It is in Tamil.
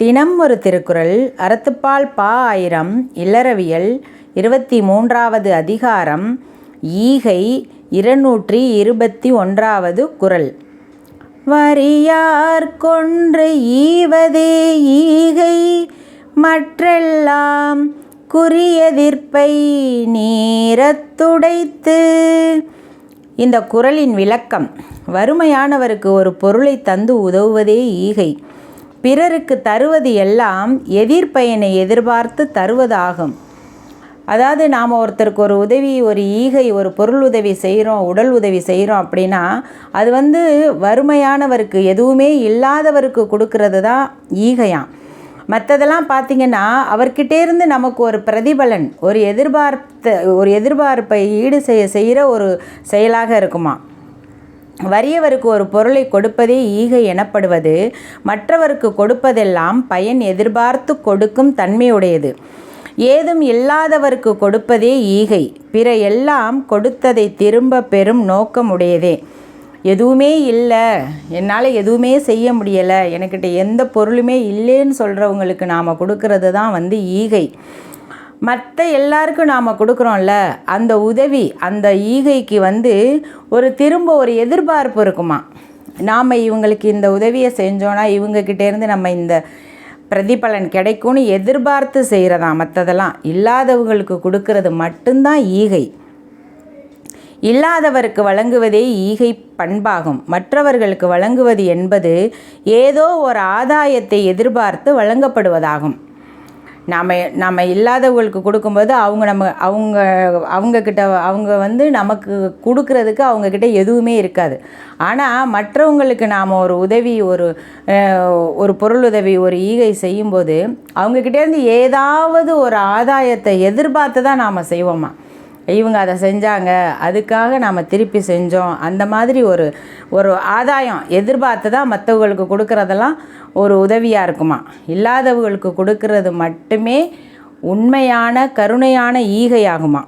தினம் ஒரு திருக்குறள் அறத்துப்பால் பா ஆயிரம் இல்லறவியல் இருபத்தி மூன்றாவது அதிகாரம் ஈகை இருநூற்றி இருபத்தி ஒன்றாவது குறள். வரியார் கொன்று ஈவதே ஈகை மற்றெல்லாம் குறியதிர்ப்பை நீரத்துடைத்து இந்த குறளின் விளக்கம் வறுமையானவருக்கு ஒரு பொருளை தந்து உதவுவதே ஈகை. பிறருக்கு தருவது எல்லாம் எதிர்ப்பயனை எதிர்பார்த்து தருவதாகும். அதாவது நாம் ஒருத்தருக்கு ஒரு உதவி ஒரு ஈகை ஒரு பொருள் உதவி செய்கிறோம் உடல் உதவி செய்கிறோம் அப்படின்னா அது வந்து வறுமையானவருக்கு எதுவுமே இல்லாதவருக்கு கொடுக்கறது தான் ஈகையாம். மற்றதெல்லாம் பார்த்திங்கன்னா அவர்கிட்டேருந்து நமக்கு ஒரு பிரதிபலன் ஒரு எதிர்பார்த்த ஒரு எதிர்பார்ப்பை ஈடு செய்ய செய்கிற ஒரு செயலாக இருக்குமா வறியவருக்கு ஒரு பொருளை கொடுப்பதே ஈகை எனப்படுவது. மற்றவருக்கு கொடுப்பதெல்லாம் பயன் எதிர்பார்த்து கொடுக்கும் தன்மையுடையது. ஏதும் இல்லாதவருக்கு கொடுப்பதே ஈகை. பிற எல்லாம் கொடுத்ததை திரும்ப பெறும் நோக்கமுடையதே. எதுவுமே இல்லை. என்னால் எதுவுமே செய்ய முடியலை. எனக்கிட்ட எந்த பொருளுமே இல்லைன்னு சொல்கிறவங்களுக்கு நாம் கொடுக்கறது தான் வந்து ஈகை. மற்ற எல்லாருக்கும் நாம் கொடுக்குறோம்ல அந்த உதவி அந்த ஈகைக்கு வந்து ஒரு திரும்ப ஒரு எதிர்பார்ப்பு இருக்குமா? நாம் இவங்களுக்கு இந்த உதவியை செஞ்சோன்னா இவங்கக்கிட்டேருந்து நம்ம இந்த பிரதிபலன் கிடைக்கும்னு எதிர்பார்த்து செய்கிறதா மற்றதெல்லாம் இல்லாதவங்களுக்கு கொடுக்கறது மட்டும்தான் ஈகை. இல்லாதவருக்கு வழங்குவதே ஈகை பண்பாகும். மற்றவர்களுக்கு வழங்குவது என்பது ஏதோ ஒரு ஆதாயத்தை எதிர்பார்த்து வழங்கப்படுவதாகும். நாம் நம்ம இல்லாதவங்களுக்கு கொடுக்கும்போது அவங்க நம்ம அவங்க அவங்கக்கிட்ட அவங்க வந்து நமக்கு கொடுக்கறதுக்கு அவங்கக்கிட்ட எதுவுமே இருக்காது. ஆனால் மற்றவங்களுக்கு நாம் ஒரு உதவி ஒரு ஒரு பொருள் உதவி ஒரு ஈகை செய்யும்போது அவங்கக்கிட்டேருந்து ஏதாவது ஒரு ஆதாயத்தை எதிர்பார்த்து தான் நாம் செய்வோமா? இவங்க அதை செஞ்சாங்க அதுக்காக நாம் திருப்பி செஞ்சோம். அந்த மாதிரி ஒரு ஒரு ஆதாயம் எதிர்பார்த்து தான் மற்றவங்களுக்கு கொடுக்குறதெல்லாம் ஒரு உதவியாக இருக்குமா? இல்லாதவர்களுக்கு கொடுக்கறது மட்டுமே உண்மையான கருணையான ஈகையாகுமா?